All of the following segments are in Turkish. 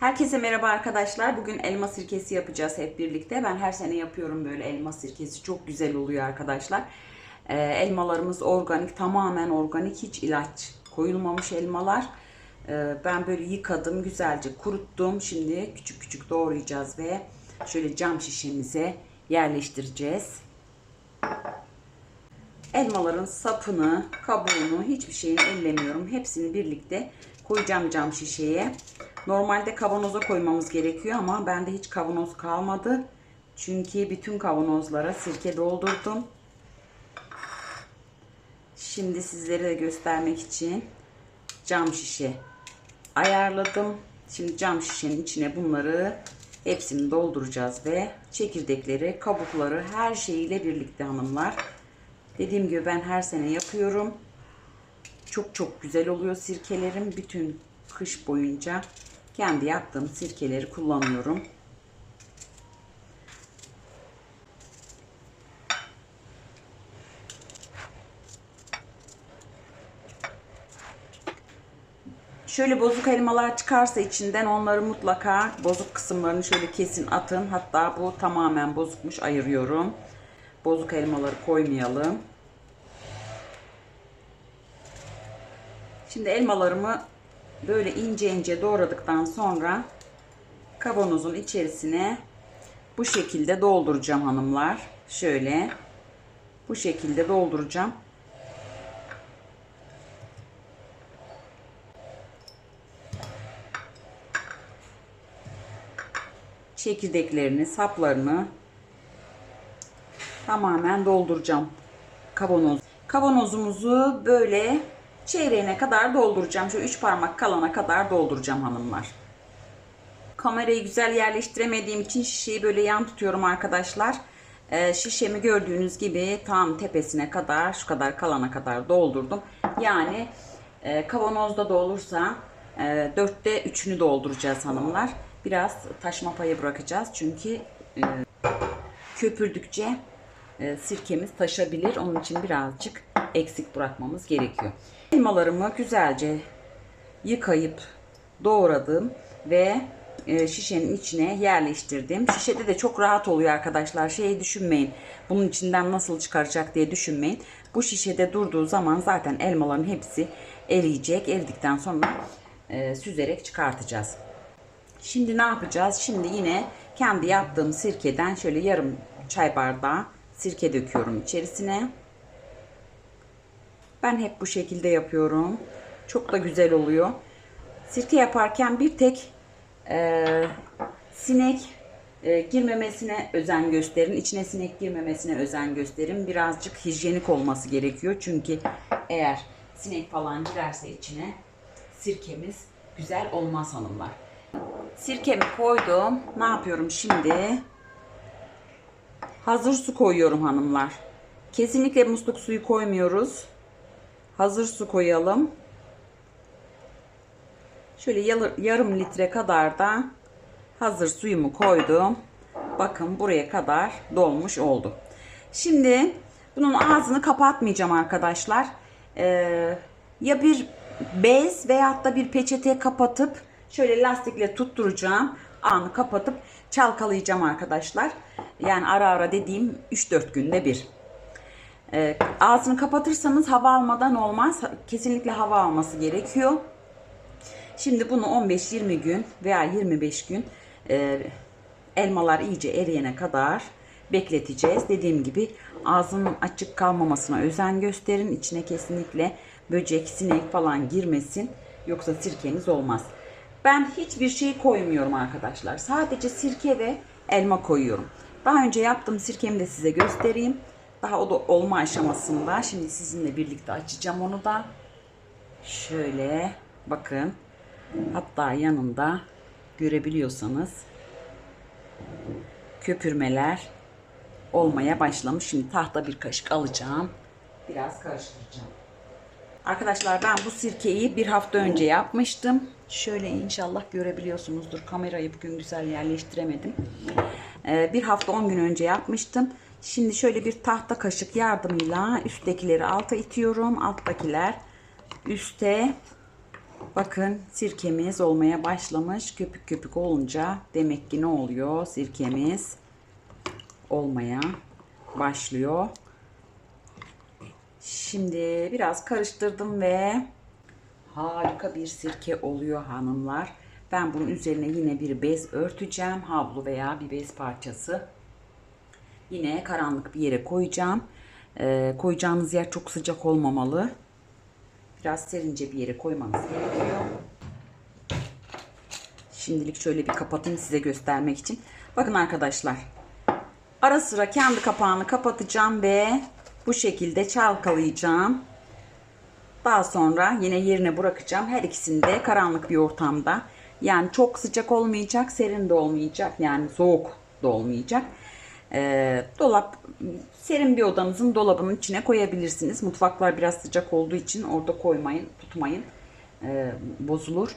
Herkese merhaba arkadaşlar. Bugün elma sirkesi yapacağız hep birlikte. Ben her sene yapıyorum böyle elma sirkesi. Çok güzel oluyor arkadaşlar. Ee, elmalarımız organik, tamamen organik. Hiç ilaç koyulmamış elmalar. Ee, ben böyle yıkadım, güzelce kuruttum. Şimdi küçük küçük doğrayacağız ve şöyle cam şişemize yerleştireceğiz. Elmaların sapını, kabuğunu, hiçbir şeyini ellemiyorum. Hepsini birlikte koyacağım cam şişeye. Normalde kavanoza koymamız gerekiyor ama bende hiç kavanoz kalmadı. Çünkü bütün kavanozlara sirke doldurdum. Şimdi sizlere de göstermek için cam şişe ayarladım. Şimdi cam şişenin içine bunları hepsini dolduracağız ve çekirdekleri, kabukları her şeyiyle birlikte hanımlar. Dediğim gibi ben her sene yapıyorum. Çok çok güzel oluyor sirkelerim. Bütün kış boyunca kendi yaptığım sirkeleri kullanıyorum. Şöyle bozuk elmalar çıkarsa içinden onları mutlaka bozuk kısımlarını şöyle kesin atın. Hatta bu tamamen bozukmuş ayırıyorum. Bozuk elmaları koymayalım. Şimdi elmalarımı böyle ince ince doğradıktan sonra kavanozun içerisine bu şekilde dolduracağım hanımlar. Şöyle bu şekilde dolduracağım. Çekirdeklerini, saplarını tamamen dolduracağım kavanoz. Kavanozumuzu böyle çeyreğine kadar dolduracağım. Şu üç parmak kalana kadar dolduracağım hanımlar. Kamerayı güzel yerleştiremediğim için şişeyi böyle yan tutuyorum arkadaşlar. Ee, şişemi gördüğünüz gibi tam tepesine kadar şu kadar kalana kadar doldurdum. Yani e, kavanozda da olursa e, dörtte üçünü dolduracağız hanımlar. Biraz taşma payı bırakacağız çünkü e, köpürdükçe e, sirkemiz taşabilir. Onun için birazcık eksik bırakmamız gerekiyor. Elmalarımı güzelce yıkayıp doğradım ve e, şişenin içine yerleştirdim. Şişede de çok rahat oluyor arkadaşlar. Şeyi düşünmeyin. Bunun içinden nasıl çıkaracak diye düşünmeyin. Bu şişede durduğu zaman zaten elmaların hepsi eriyecek. Eridikten sonra e, süzerek çıkartacağız. Şimdi ne yapacağız? Şimdi yine kendi yaptığım sirkeden şöyle yarım çay bardağı sirke döküyorum içerisine. Ben hep bu şekilde yapıyorum. Çok da güzel oluyor. Sirke yaparken bir tek e, sinek e, girmemesine özen gösterin. İçine sinek girmemesine özen gösterin. Birazcık hijyenik olması gerekiyor. Çünkü eğer sinek falan girerse içine sirkemiz güzel olmaz hanımlar. Sirkemi koydum. Ne yapıyorum şimdi? Hazır su koyuyorum hanımlar. Kesinlikle musluk suyu koymuyoruz. Hazır su koyalım. Şöyle yarım litre kadar da hazır suyumu koydum. Bakın buraya kadar dolmuş oldu. Şimdi bunun ağzını kapatmayacağım arkadaşlar. Ee, ya bir bez veyahut da bir peçete kapatıp şöyle lastikle tutturacağım. Ağını kapatıp çalkalayacağım arkadaşlar. Yani ara ara dediğim 3-4 günde bir. Ee, ağzını kapatırsanız hava almadan olmaz. Kesinlikle hava alması gerekiyor. Şimdi bunu 15-20 gün veya 25 gün e, elmalar iyice eriyene kadar bekleteceğiz. Dediğim gibi ağzının açık kalmamasına özen gösterin. İçine kesinlikle böcek, sinek falan girmesin. Yoksa sirkeniz olmaz. Ben hiçbir şey koymuyorum arkadaşlar. Sadece sirke ve elma koyuyorum. Daha önce yaptığım sirkemi de size göstereyim. Daha o da olma aşamasında. Şimdi sizinle birlikte açacağım onu da. Şöyle bakın. Hatta yanında görebiliyorsanız köpürmeler olmaya başlamış. Şimdi tahta bir kaşık alacağım. Biraz karıştıracağım. Arkadaşlar ben bu sirkeyi bir hafta önce yapmıştım. Şöyle inşallah görebiliyorsunuzdur. Kamerayı bugün güzel yerleştiremedim. Ee, bir hafta 10 gün önce yapmıştım. Şimdi şöyle bir tahta kaşık yardımıyla üsttekileri alta itiyorum. Alttakiler üste Bakın sirkemiz olmaya başlamış. Köpük köpük olunca demek ki ne oluyor? Sirkemiz olmaya başlıyor. Şimdi biraz karıştırdım ve harika bir sirke oluyor hanımlar. Ben bunun üzerine yine bir bez örteceğim. Havlu veya bir bez parçası. Yine karanlık bir yere koyacağım. Ee, koyacağınız yer çok sıcak olmamalı. Biraz serince bir yere koymanız gerekiyor. Şimdilik şöyle bir kapatayım size göstermek için. Bakın arkadaşlar. Ara sıra kendi kapağını kapatacağım ve bu şekilde çalkalayacağım. Daha sonra yine yerine bırakacağım. Her ikisini de karanlık bir ortamda. Yani çok sıcak olmayacak, serin de olmayacak. Yani soğuk da olmayacak. Ee, dolap, serin bir odanızın dolabının içine koyabilirsiniz. Mutfaklar biraz sıcak olduğu için orada koymayın, tutmayın. Ee, bozulur.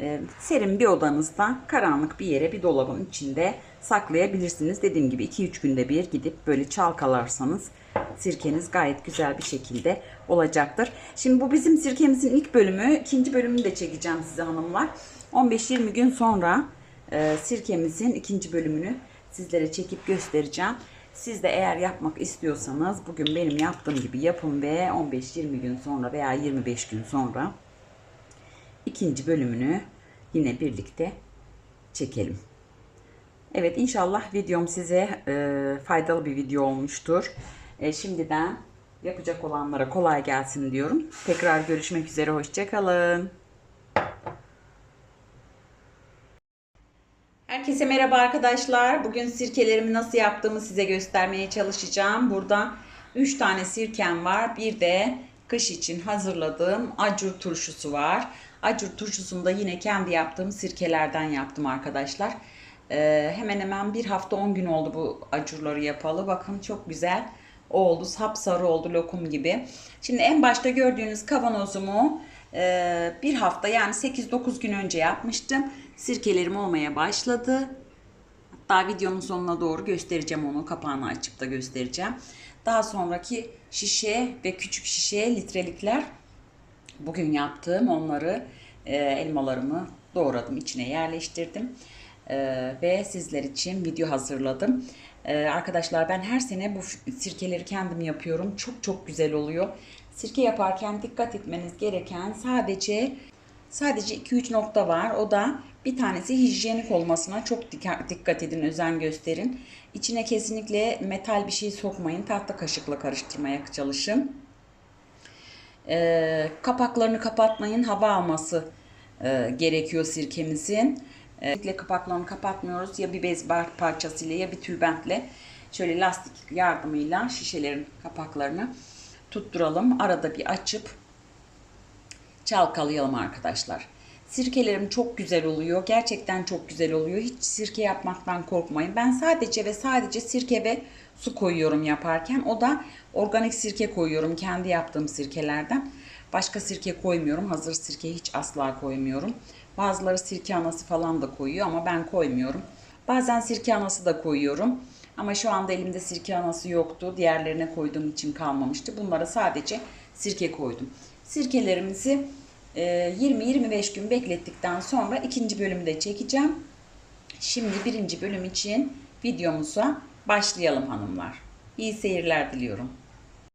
Ee, serin bir odanızda karanlık bir yere bir dolabın içinde saklayabilirsiniz. Dediğim gibi 2-3 günde bir gidip böyle çalkalarsanız sirkeniz gayet güzel bir şekilde olacaktır. Şimdi bu bizim sirkemizin ilk bölümü. ikinci bölümünü de çekeceğim size hanımlar. 15-20 gün sonra e, sirkemizin ikinci bölümünü sizlere çekip göstereceğim. Siz de eğer yapmak istiyorsanız bugün benim yaptığım gibi yapın ve 15-20 gün sonra veya 25 gün sonra ikinci bölümünü yine birlikte çekelim. Evet inşallah videom size e, faydalı bir video olmuştur. E, şimdiden yapacak olanlara kolay gelsin diyorum. Tekrar görüşmek üzere hoşçakalın. Herkese merhaba arkadaşlar. Bugün sirkelerimi nasıl yaptığımı size göstermeye çalışacağım. Burada 3 tane sirkem var. Bir de kış için hazırladığım acur turşusu var. Acur turşusunu da yine kendi yaptığım sirkelerden yaptım arkadaşlar. Ee, hemen hemen bir hafta 10 gün oldu bu acurları yapalı. Bakın çok güzel oldu. Sapsarı oldu lokum gibi. Şimdi en başta gördüğünüz kavanozumu e, bir hafta yani 8-9 gün önce yapmıştım. Sirkelerim olmaya başladı. Hatta videonun sonuna doğru göstereceğim onu. Kapağını açıp da göstereceğim. Daha sonraki şişe ve küçük şişe litrelikler bugün yaptığım onları e, elmalarımı doğradım. içine yerleştirdim. E, ve sizler için video hazırladım. E, arkadaşlar ben her sene bu sirkeleri kendim yapıyorum. Çok çok güzel oluyor. Sirke yaparken dikkat etmeniz gereken sadece sadece 2-3 nokta var. O da bir tanesi hijyenik olmasına çok dikkat edin, özen gösterin. İçine kesinlikle metal bir şey sokmayın. Tahta kaşıkla karıştırmaya çalışın. Ee, kapaklarını kapatmayın. Hava alması e, gerekiyor sirkemizin. Ee, kapaklarını kapatmıyoruz. Ya bir bez parçasıyla ya bir tülbentle şöyle lastik yardımıyla şişelerin kapaklarını tutturalım. Arada bir açıp çalkalayalım arkadaşlar. Sirkelerim çok güzel oluyor. Gerçekten çok güzel oluyor. Hiç sirke yapmaktan korkmayın. Ben sadece ve sadece sirke ve su koyuyorum yaparken. O da organik sirke koyuyorum. Kendi yaptığım sirkelerden. Başka sirke koymuyorum. Hazır sirke hiç asla koymuyorum. Bazıları sirke anası falan da koyuyor ama ben koymuyorum. Bazen sirke anası da koyuyorum. Ama şu anda elimde sirke anası yoktu. Diğerlerine koyduğum için kalmamıştı. Bunlara sadece sirke koydum. Sirkelerimizi 20-25 gün beklettikten sonra ikinci bölümü de çekeceğim. Şimdi birinci bölüm için videomuza başlayalım hanımlar. İyi seyirler diliyorum.